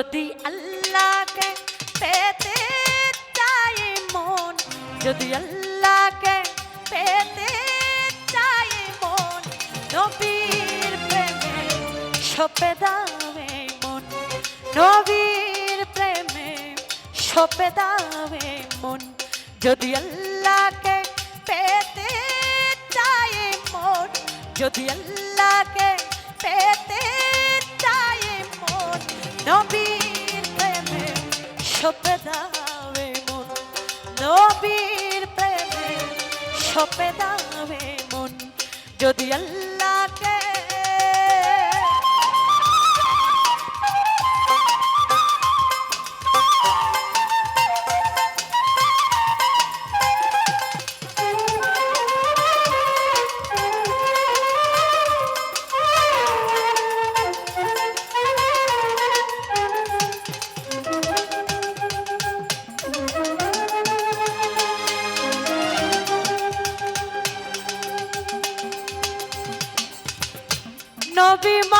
যদি আল্লাহকে পেতে চাই মন, যদি আল্লাহকে পেতে চাই মন, নবীর প্রেমে, সপে দাবে মন, নবীর প্রেমে, সপে দাবে মন, যদি আল্লাহকে পেতে চাই মন, যদি আল্লাহকে পেতে সপে দাবে মন নবীর প্রেমে সপে দাবে মন। যদি আল্লাহকে নবী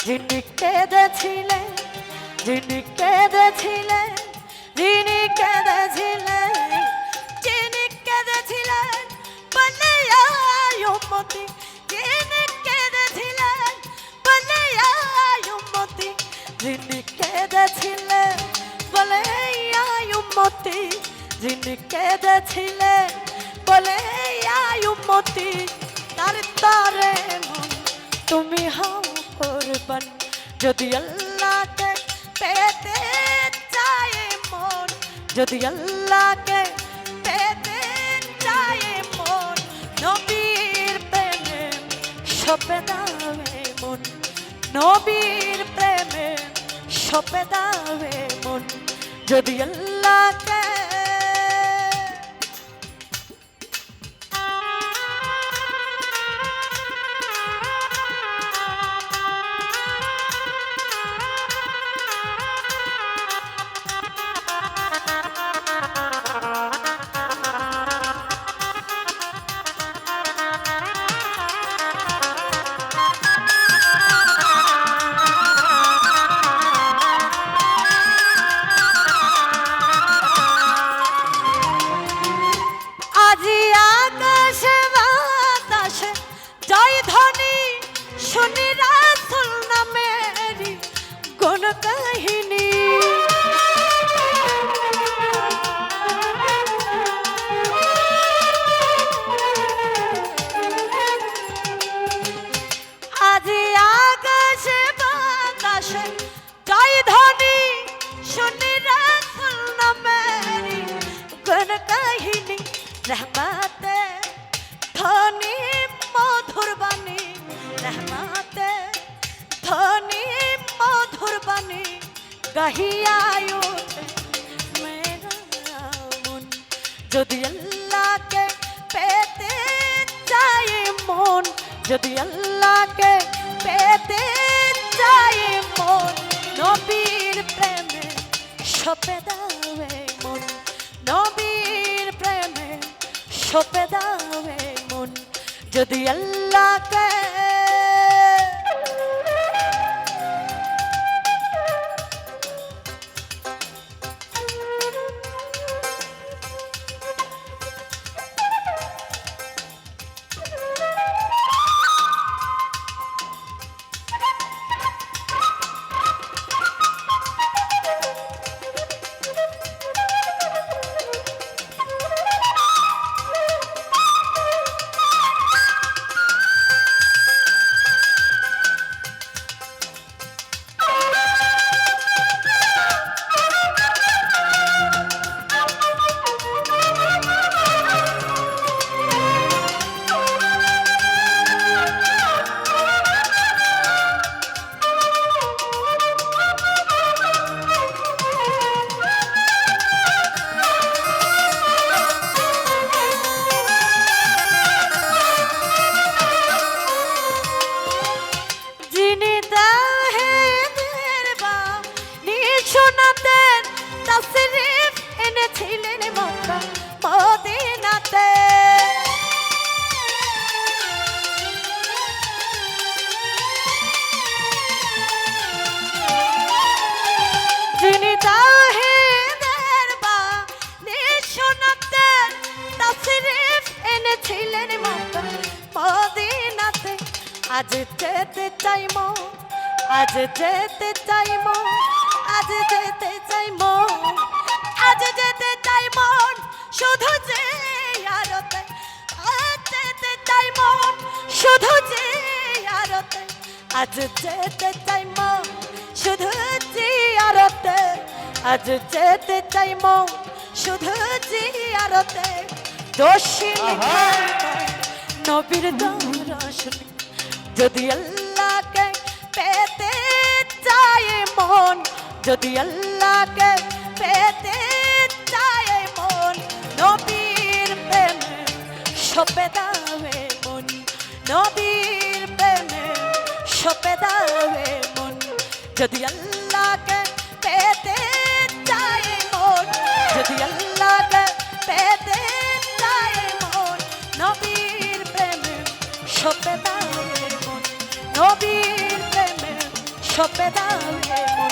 যিনি কেঁদেছিলেন যিনি কেঁদেছিলেন যিনি কেঁদেছিলেন যিনি কেঁদেছিলেন বলে আয়ুমতি যিনি কেঁদেছিলেন বলে আয়ুমতি যিনি কেঁদেছিলেন বলে আয়ুমতি যিনি কেঁদেছিলেন বলে আয়ুমতি তার তারে তুমি হাও করবান যদি আল্লাহকে পেতে চাই মন, যদি আল্লাহকে পেতে চাই মন, নবীর প্রেমে সপে দাবে মন। নবীর প্রেমে সপে দাবে মন। যদি আল্লাহকে রহমাতে ধনী মধুর বাণী যদি আল্লাহকে পেতে চাই মন, যদি আল্লাহকে পেতে চাই মন, নবীর প্রেমে সপে দাবে মন, নবীর প্রেমে সপে দাবে মন, যদি আল্লাহকে ছিলেন মাতা মদিনাতে আজ যেতে চাই মন আজ যেতে চাই মন আজ যেতে চাই মন আজ যেতে চাই মন শুধু যে আরতে আজ যেতে চাই মন শুধু যে আরতে আজ যেতে চাই মন শুধু যে আরতে আজ যেতে চাই মন শুধু যে আরতে দোষী নবীর দর্শন যদি আল্লাহকে পেতে চায় মন যদি আল্লাহকে পেতে চায় মন নবীর প্রেমে সপে দাবে মন নবীর প্রেমে সপে দাবে মন যদি আল্লাহকে সপে দাবে মন